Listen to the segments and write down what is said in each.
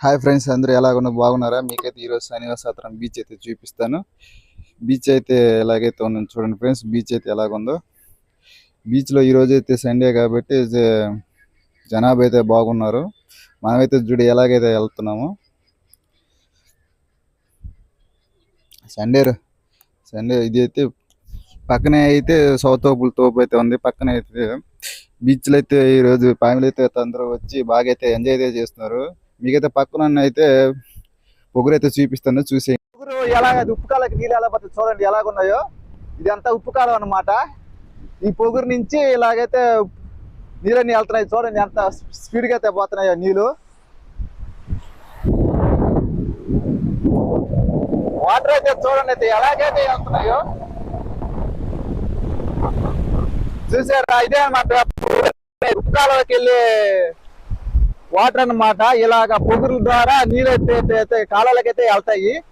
Hi friends అందరూ ఎలాగున్నా బాగున్నారా? మీకైతే ఈరోజు శనివాసాత్రం బీచ్ అయితే చూపిస్తాను. బీచ్ అయితే ఎలాగైతే ఉందో చూడండి ఫ్రెండ్స్ బీచ్ అయితే ఎలాగుందో. బీచ్లో ఈరోజు అయితే సండే కాబట్టి జనాభా అయితే బాగున్నారు. మనమైతే చూడు ఎలాగైతే వెళ్తున్నాము. సండే రో- సండే ఇది అయితే పక్కనే అయితే సౌత్ ఓపుల్ తోపు అయితే ఉంది. పక్కనే అయితే బీచ్లో అయితే ఈరోజు ఫ్యామిలీ అయితే అందరూ వచ్చి బాగా అయితే ఎంజాయ్ అయితే చేస్తున్నారు. మిగతా పక్కన అయితే పొగరైతే చూపిస్తాను చూసే పొగురు ఎలాగ ఉప్పు కాలకి నీళ్ళు ఎలా పడుతుంది చూడండి ఎలాగున్నాయో. ఇది అంతా ఉప్పు కాలం అన్నమాట. ఈ పొగురు నుంచి ఇలాగైతే నీళ్ళన్నీ వెళ్తున్నాయి చూడండి ఎంత స్పీడ్గా అయితే పోతున్నాయో నీళ్ళు. వాటర్ అయితే చూడండి అయితే ఎలాగైతే వెళ్తున్నాయో. చూసారా ఇదే అనమాట ఉప్పు కాలంకి వెళ్ళి వాటర్ అన్నమాట ఇలాగ పొగురుల ద్వారా నీళ్ళైతే అయితే కాలాలకైతే వెళ్తాయి.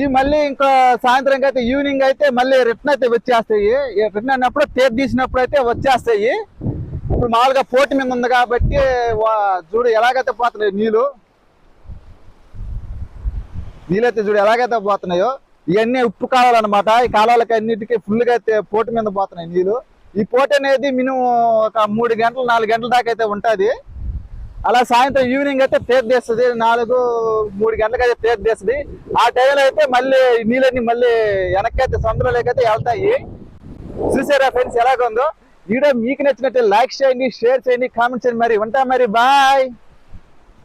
ఈ మళ్ళీ ఇంకా సాయంత్రం అయితే ఈవినింగ్ అయితే మళ్ళీ రిటర్న్ అయితే వచ్చేస్తాయి. రిటర్న్ అయినప్పుడు తేరు తీసినప్పుడు అయితే వచ్చేస్తాయి. ఇప్పుడు మామూలుగా పోటీ మీద ఉంది కాబట్టి వా- చూడు ఎలాగైతే పోతున్నాయి నీళ్ళు. నీళ్ళైతే చూడు ఎలాగైతే పోతున్నాయో. ఇవన్నీ ఉప్పు కాలాలు అనమాట ఈ కాలాలకి అన్నిటికీ ఫుల్గా అయితే పోటీ మీద పోతున్నాయి నీళ్ళు. ఈ పోటీ అనేది మినిమం ఒక మూడు గంటలు నాలుగు గంటల దాకా అయితే ఉంటుంది. అలా సాయంత్రం ఈవినింగ్ అయితే తేరు తీస్తుంది నాలుగు మూడు గంటలకు అయితే తేరు తీస్తుంది. ఆ టైంలో అయితే మళ్ళీ నీళ్ళని మళ్ళీ వెనక్కి అయితే సముద్రంలోకి అయితే వెళ్తాయి. చూసారా ఫ్రెండ్స్ ఎలాగుందో? వీడియో మీకు నచ్చినట్టు లైక్ చేయండి షేర్ చేయండి కామెంట్ చేయండి. మరి ఉంటా మరి బాయ్!